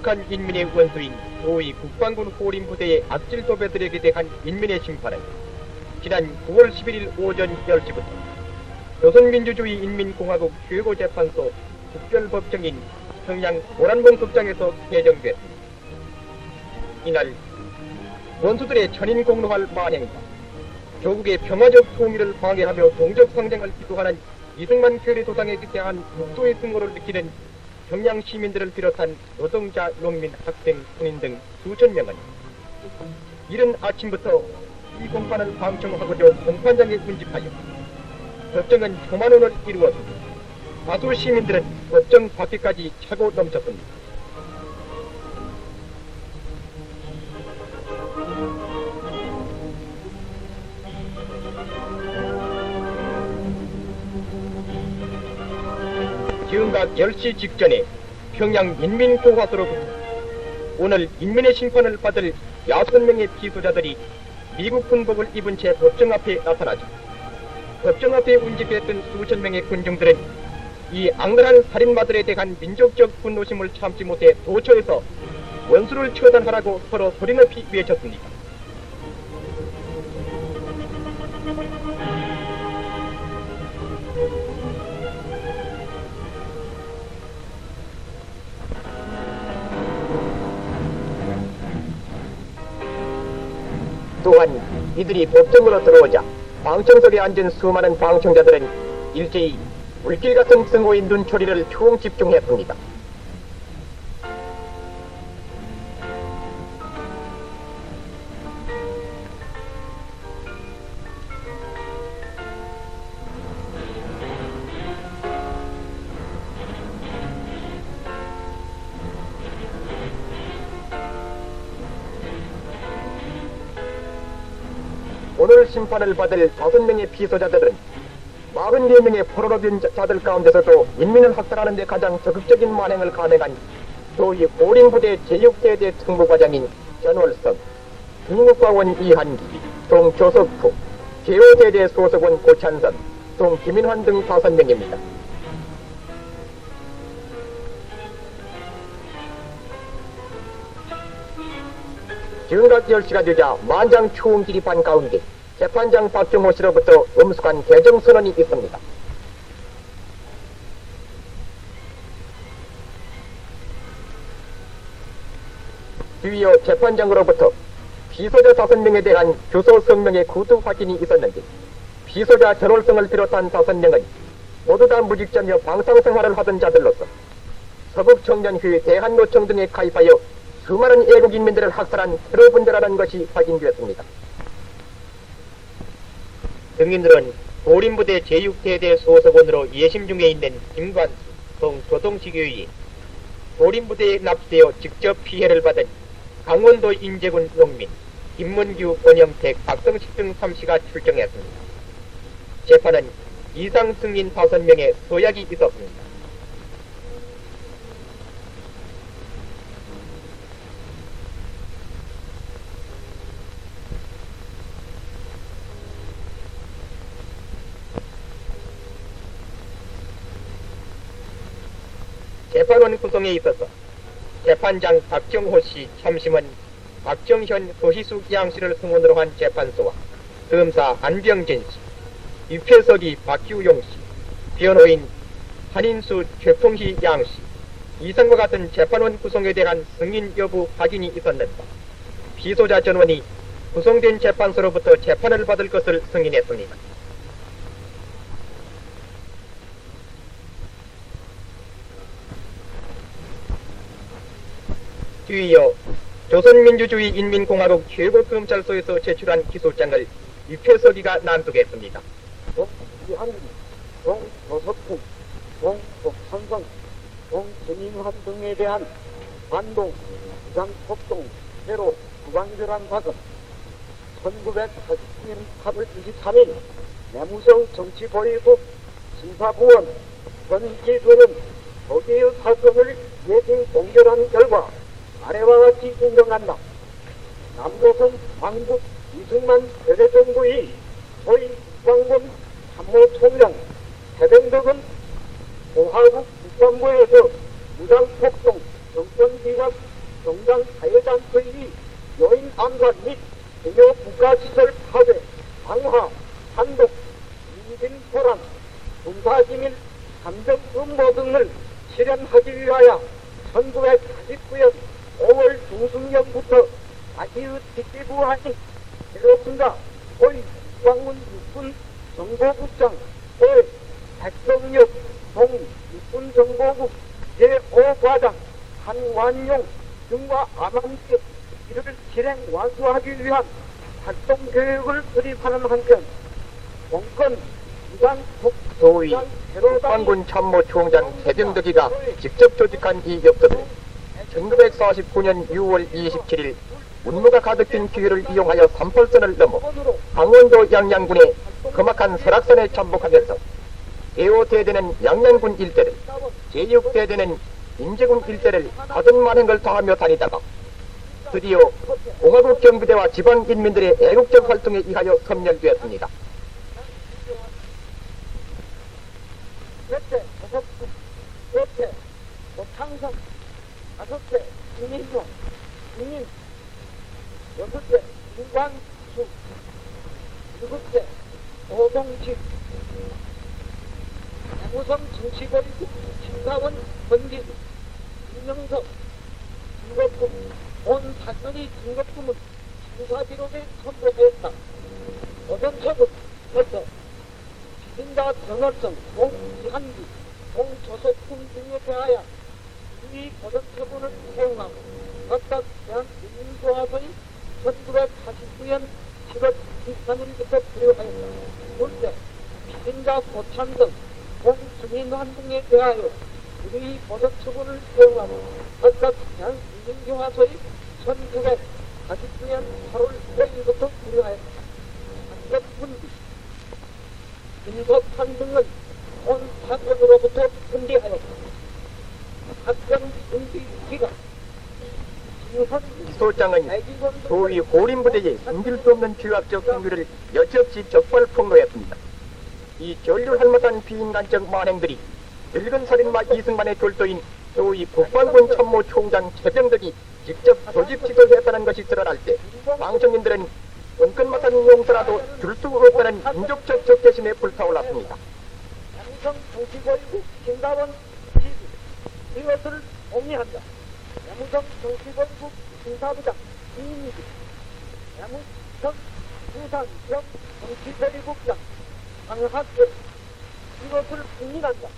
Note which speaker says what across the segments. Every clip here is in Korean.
Speaker 1: 극악한 인민의 원수인 소위 국방군 호림 부대의 악질 도배들에게 대한 인민의 심판은 지난 9월 11일 오전 10시부터 조선민주주의 인민공화국 최고재판소 특별법정인 평양 모란봉 극장에서 개정됐습니다. 이날 원수들의 천인 공로할 만행과 조국의 평화적 통일을 방해하며 동족 상쟁을 기도하는 이승만 괴뢰 도당에 대한 국도의 승호를 느끼는 평양 시민들을 비롯한 노동자, 농민, 학생, 군인 등 수천 명은 이른 아침부터 이 공판을 방청하고자 공판장에 운집하여 법정은 교만원을 이루었습니다. 다수 시민들은 법정 밖에까지 차고 넘쳤습니다. 지금각 10시 직전에 평양 인민공화소로부터 오늘 인민의 심판을 받을 6명의 피소자들이 미국 군복을 입은 채 법정 앞에 나타나죠. 법정 앞에 운집했던 수천 명의 군중들은 이 악랄한 살인마들에 대한 민족적 분노심을 참지 못해 도처에서 원수를 처단하라고 서로 소리높이 외쳤습니다. 또한 이들이 법정으로 들어오자 방청석에 앉은 수많은 방청자들은 일제히 물길 같은 승호의 눈초리를 총 집중했습니다. 오늘 심판을 받을 다섯 명의 피소자들은 44명의 포로로된 자들 가운데서도 인민을 학살하는 데 가장 적극적인 만행을 감행한 소위 고림부대 제6대대 특무과장인 전월석, 중국과원 이한기, 동조석프, 제5대대 소속원 고찬선, 동김인환 등 다섯 명입니다. 10시가 되자 만장 추운 기립한 가운데 재판장 박정호 씨로부터 엄숙한 개정 선언이 있습니다. 뒤이어 재판장으로부터 피소자 다섯 명에 대한 주소 성명의 구두 확인이 있었는데 피소자 전월성을 비롯한 다섯 명은 모두 다 무직자며 방상생활을 하던 자들로서 서북청년회 대한노총 등에 가입하여 수많은 애국 인민들을 학살한 테러 분자라는 것이 확인되었습니다. 증인들은 고림부대 제6대대 소속원으로 예심 중에 있는 김관수, 동조동지교의 고림부대에 납세되어 직접 피해를 받은 강원도 인제군 농민, 김문규, 권영택, 박성식 등 3시가 출정했습니다. 재판은 이상 승인 5명의 소약이 있었습니다. 재판원 구성에 있어서 재판장 박정호 씨 참심은 박정현 도시숙 양씨를 승원으로 한 재판소와 검사 안병진 씨, 유패석이 박규용 씨, 변호인 한인수 최풍희 양씨, 이상과 같은 재판원 구성에 대한 승인 여부 확인이 있었는데 피소자 전원이 구성된 재판소로부터 재판을 받을 것을 승인했습니다. 뒤이어 조선민주주의 인민공화국 최고검찰소에서 제출한 기소장을 유패서기가 낭독했습니다.
Speaker 2: 동기한, 동조석풍, 동독산성, 동진인환 등에 대한 반동, 부장폭동, 테러, 부강별한 사건 1980년 8월 23일 내무성 정치보위국 심사부원 전기조는 거기의 사건을 예ting 동결한 결과 아래와 같이 인정한다. 남조선 광국 이승만 대대정부의 소위 국방군 참모총장 해병덕은 공화국 국방부에서 무장폭동,
Speaker 3: 정권기관, 정당 사회단체의 요인 암살 및 중요 국가시설 파괴, 방화, 한독, 민진포란, 군사기밀, 감정 음모 등을 실현하기 위하여 1949년 5월 중순경부터 아기의 직기부하니 새로군가 고위 국방군 육군 정보국장 의 백성역 동 육군정보국 제5과장 한완용 등과 암함께 이를 실행 완수하기 위한 활동 계획을 수립하는 한편 공권 이단
Speaker 1: 소위 국방군 참모총장 세병덕이가 직접 조직한 이 격투는 1949년 6월 27일 운무가 가득 빈 기회를 이용하여 38선을 넘어 강원도 양양군의 험악한 설악산에 잠복하면서 제5대대는 양양군 일대를 제6대대는 인제군 일대를 가슴만 행을 다하며 다니다가 드디어 공화국 경비대와 지방인민들의 애국적 활동에 의하여 섬멸되었습니다.
Speaker 3: 넷째 도석수 넷째 도창성 다섯째 김민종 김민 여섯째 김광수 일곱째 오동식 양우성 정치거리국 심사원 권기수 김영석 김덕금 온 사건이 증거품은 심사기록에 첨부되었다 어전처분 첫째 비신자 전월성, 공지한기, 공조속품 등에 대하여 이 버릇처분을 사용하고 각각 대한 인민조합의 1989년 7월 23일부터 불효하였다. 둘째, 비신자 고참 등 공승인환 등에 대하여 이 버릇처분을 사용하고 각각 대한 인민교화소의 1989년 8월 1일부터 불효하였다. 한국 분기 김석환 등은 온 사건으로부터 분리하였다.
Speaker 1: 소장은 소위 고림부대의 숨길 수 없는 죄악적 행위를 여지없이 적발 폭로했습니다. 이 전류할 만한 비인간적 만행들이 늙은 살인마 이승만의 졸도인 소위 국방군 참모 총장 최병덕이 직접 조직 지도했다는 것이 드러날 때 방청인들은 은근마산 용서라도 줄 수 없다는 민족적 적개심에 불타올랐습니다.
Speaker 3: 양성 정치보이국 김다원 이것을 동의한다. 양성 정치보이국 심사부장 이인기 양성 부산경 정치보이국장 강학교 이것을 승인한다.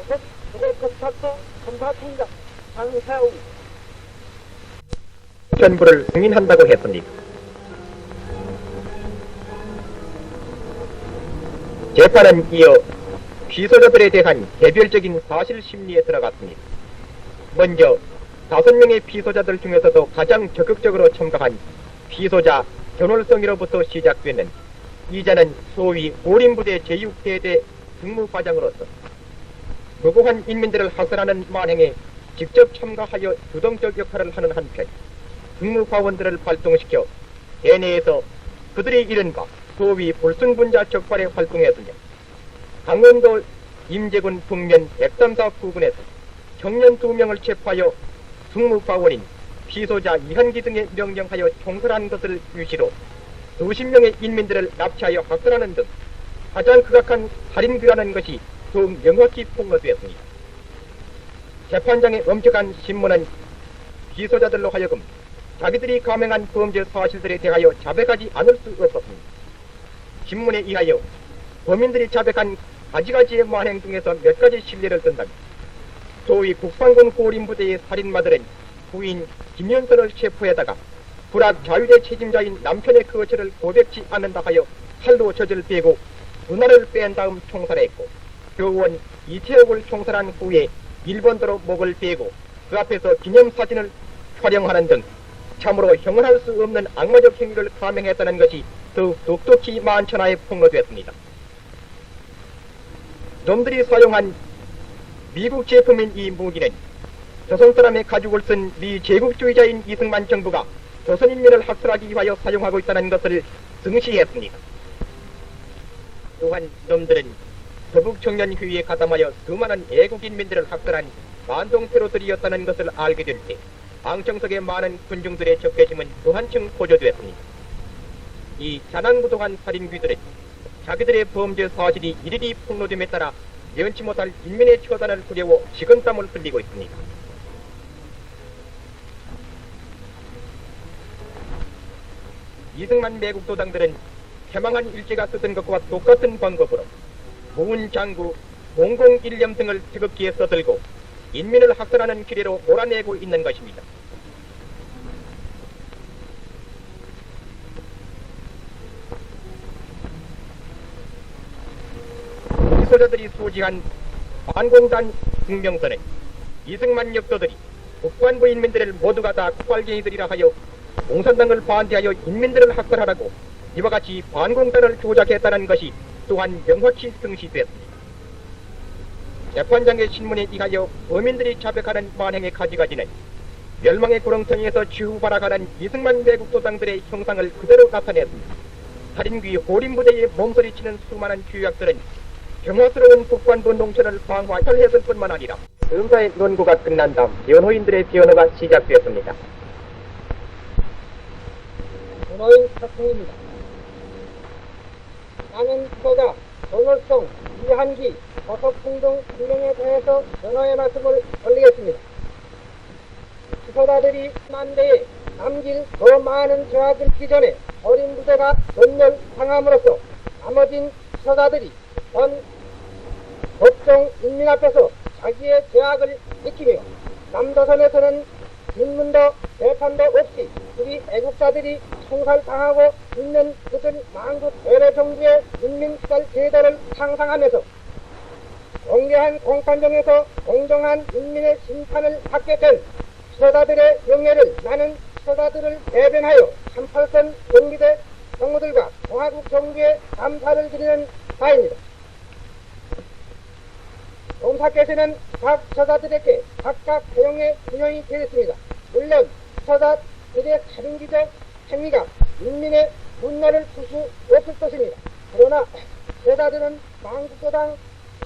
Speaker 3: 우선 부대검찰서 검사총장 장세웅
Speaker 1: 전부를 승인한다고 했습니다. 재판은 이어 피소자들에 대한 개별적인 사실 심리에 들어갔습니다. 먼저 다섯 명의 피소자들 중에서도 가장 적극적으로 참가한 피소자 전월성이로부터 시작되는 이자는 소위 오림부대 제6대대 승무과장으로서 무고한 인민들을 학살하는 만행에 직접 참가하여 주동적 역할을 하는 한편 승무과원들을 발동시켜 대내에서 그들의 이른바 소위 불순분자 적발에 활동했으며 강원도 임재군 북면 134 부근에서 청년 두 명을 체포하여 승무과원인 피소자 이한기 등에 명령하여 총살한 것을 유시로 수십 명의 인민들을 납치하여 학살하는 등 가장 극악한 살인규라는 것이 더욱 명확히 폭로되었습니다. 재판장의 엄격한 신문은 피소자들로 하여금 자기들이 감행한 범죄 사실들에 대하여 자백하지 않을 수 없었습니다. 신문에 의하여 범인들이 자백한 가지가지의 만행 중에서 몇 가지 신뢰를 든다면 소위 국방군 고림부대의 살인마들은 부인 김현선을 체포해다가 불악 자유대 책임자인 남편의 거처를 고백치 않는다 하여 칼로 젖을 빼고 누나를 뺀 다음 총살했고 교원 이태옥을 총살한 후에 일본도로 목을 빼고 그 앞에서 기념사진을 촬영하는 등 참으로 형언할 수 없는 악마적 행위를 감행했다는 것이 더욱 독특히 만천하에 폭로됐습니다. 놈들이 사용한 미국 제품인 이 무기는 조선 사람의 가죽을 쓴 미 제국주의자인 이승만 정부가 조선인민을 학살하기 위하여 사용하고 있다는 것을 증시했습니다. 또한 놈들은 서북 청년회의에 가담하여 수많은 애국인민들을 학살한 만동 테러들이었다는 것을 알게 될 때 방청석의 많은 군중들의 적개심은 또 한층 고조되었습니다. 이 자난무동한 살인귀들은 자기들의 범죄 사실이 일일이 폭로됨에 따라 면치 못할 인민의 처단을 두려워 식은땀을 흘리고 있습니다. 이승만 매국 도당들은 해망한 일제가 쓰던 것과 똑같은 방법으로 무운 장구, 공공 일념 등을 태극기에 써들고 인민을 학살하는 기례로 몰아내고 있는 것입니다. 기소자들이 소지한 반공단 증명서는 이승만 역도들이 국관부 인민들을 모두가 다 국발갱이들이라 하여 공산당을 반대하여 인민들을 학살하라고 이와 같이 반공단을 조작했다는 것이 또한 명확히 승시되었습니다. 재판장의 신문에 의하여 범인들이 자백하는 만행의 가지가지는 멸망의 구렁텅이에서 지후발악하는 이승만 매국도당들의 형상을 그대로 나타냈습니다. 살인귀 호림부대에 몸소리치는 수많은 규약들은 경화스러운 국관부 농촌을 방화혈했을 뿐만 아니라 의사의 논구가 끝난 다음 변호인들의 변호가 시작되었습니다.
Speaker 2: 변호인 박승입니다. 나는 기소자 정월성, 이한기, 버석풍 등 분명에 대해서 변호의 말씀을 올리겠습니다. 기소자들이 만대에 남길 더 많은 죄악을 있기 전에 어린 부대가 전멸 당함으로써 나머진 기소자들이 전 법정 인민 앞에서 자기의 죄악을 지키며 남도선에서는 인문도 대판도 없이 우리 애국자들이 총살당하고 있는 그들 만국 외래 정부의 인민수달 제도를 상상하면서 공개한 공판정에서 공정한 인민의 심판을 받게 된 수사자들의 명예를 나는 수사자들을 대변하여 38선 경기대 정무들과 공화국 정부에 감사를 드리는 바입니다. 검사께서는 각 처자들에게 각각 대형의 분형이 되었습니다. 물론 처자들의 살인기적 행위가 인민의 분노를 풀 수 없을 것입니다. 그러나 처자들은 망국도당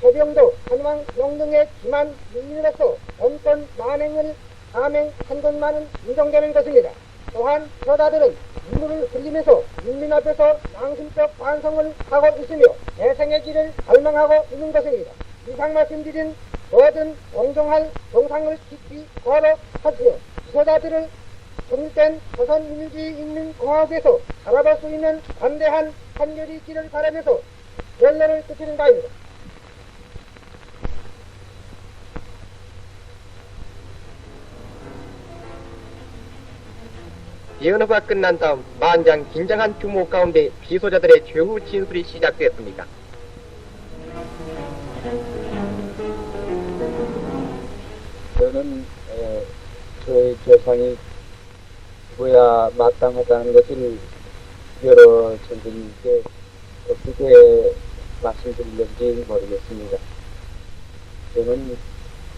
Speaker 2: 서병도 한왕 영등의 기만 인민으로서 엄권 만행을 감행한 것만은 인정되는 것입니다. 또한 처자들은 눈물을 흘리면서 인민 앞에서 양심적 반성을 하고 있으며 대생의 길을 갈망하고 있는 것입니다. 이상 말씀드린 모든 공정할 정상을 깊이 걸어하시어 기소자들을 통일된 조선민주인민공화국에서 살아갈 수 있는 관대한 판결이 있기를 바라면서 결론을 뜻드는 바입니다.
Speaker 1: 변호가 끝난 다음 만장 긴장한 규모 가운데 피소자들의 최후 진술이 시작되었습니다.
Speaker 3: 저는 에, 저의 재산이 뭐야 마땅하다는 것을 여러 선생님께 어떻게 말씀드리는지 모르겠습니다. 저는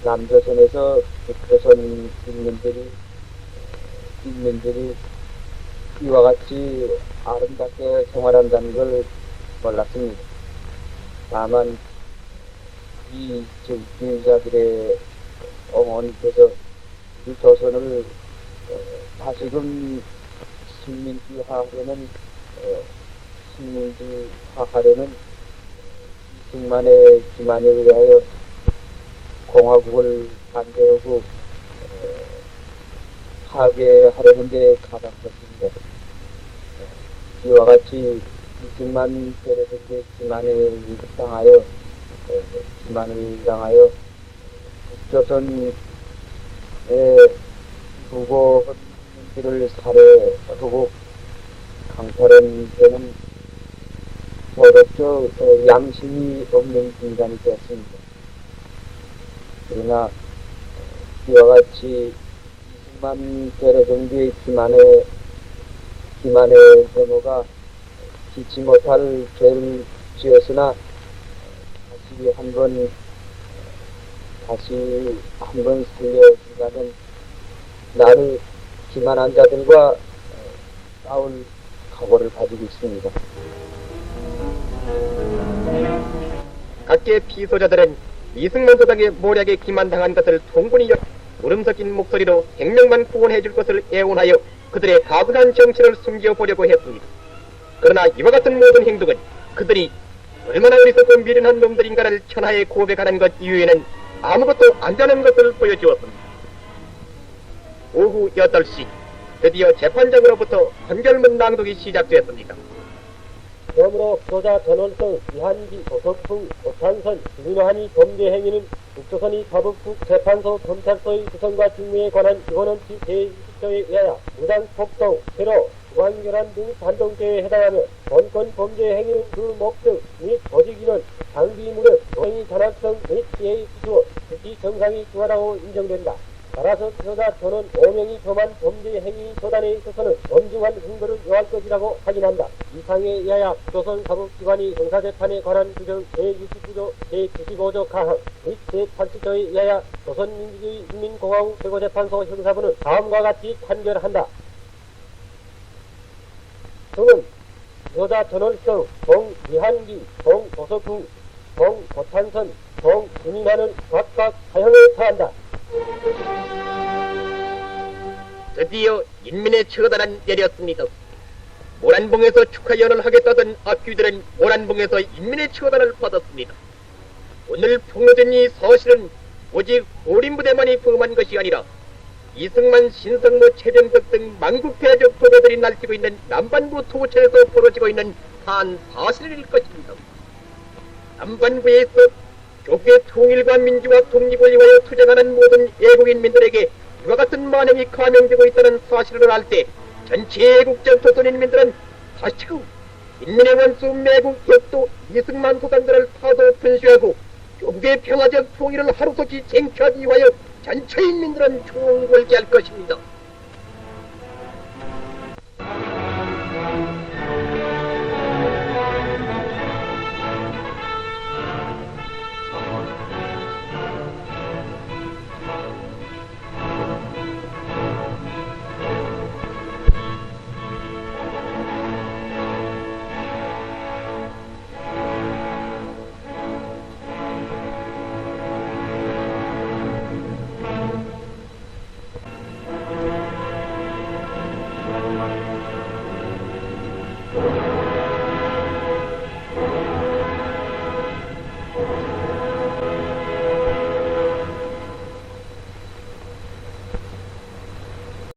Speaker 3: 남조선에서 북조선 인민들이 인민들이 이와 같이 아름답게 생활한다는 걸 몰랐습니다. 다만 이 정치자들의 어머니께서 이 조선을 어, 다시금 식민지화하려는 어, 식민지화하려는 이승만의 기만에 의하여 공화국을 반대하고 어, 파괴하려는 데 가담했습니다. 어, 이와 같이 이승만 때려서 기만에 당하여 어, 기만을 당하여 조선의 부고들을 살해하고 강탈한 때는 더럽죠 어, 양심이 없는 인간이 되었습니다. 그러나 이와 같이 이승만 때려 정부의 기만의 기만의 데모가 기치 못할 죄를 지었으나 다시 한번 다시 한 번 살려준다면 나를 기만한 자들과 어, 싸울 각오를 가지고 있습니다.
Speaker 1: 각계 피소자들은 이승만 도당의 모략에 기만당한 것을 통분히 여 울음 섞인 목소리로 생명만 구원해 줄 것을 애원하여 그들의 가분한 정치를 숨겨보려고 했습니다. 그러나 이와 같은 모든 행동은 그들이 얼마나 어리석고 미련한 놈들인가를 천하에 고백하는 것 이외에는 아무것도 안 되는 것을 보여주었습니다. 오후 8시 드디어 재판장으로부터 판결문 낭독이 시작되었습니다.
Speaker 4: 그러므로 교자 전원성, 이한기, 도석풍, 오탄선, 김인환이 범죄 행위는 북조선이 사법국 재판소 검찰소의 구성과 직무에 관한 이원원칙 제20조에 의하여 무단 폭동, 테러, 무관결한 등 반동죄에 해당하며 본건 범죄 행위는 그 목적 및 조직인원, 장비 무력, 행위 잔악성 및 피해의 수수, 특히 정상이 중하다고 인정된다. 따라서 피소자 전원 5명이 범한 범죄 행위 소단에 있어서는 엄중한 흥거를 요할 것이라고 확인한다. 이상에 의하여 조선 사법기관이 형사재판에 관한 규정 제29조 제95조 가항 및 제80조에 의하여 조선민주주의 인민공화국 최고재판소 형사부는 다음과 같이 판결한다. 등은 여자 전월성, 동 이한기, 동 도석궁, 동 고탄선, 동 김인하는 각각 사형을 처한다.
Speaker 1: 드디어 인민의 처단은 내렸습니다. 모란봉에서 축하연을 하겠다던 악귀들은 모란봉에서 인민의 처단을 받았습니다. 오늘 폭로된 이 사실은 오직 오림부대만이 범한 것이 아니라 이승만, 신성모, 최병덕 등 만국대적 도배들이 날뛰고 있는 남반부 토처에서 벌어지고 있는 한 사실일 것입니다. 남반부에서 조국의 통일과 민주화 독립을 위하여 투쟁하는 모든 애국인민들에게 이와 같은 만행이 감행되고 있다는 사실을 알 때 전체 애국적 조선인민들은 다시금 인민의 원수 매국 역도 이승만 도당들을 타도 분수하고 조국의 평화적 통일을 하루속히 쟁취하기 위하여 전체 인민들은 총궐기할 것입니다.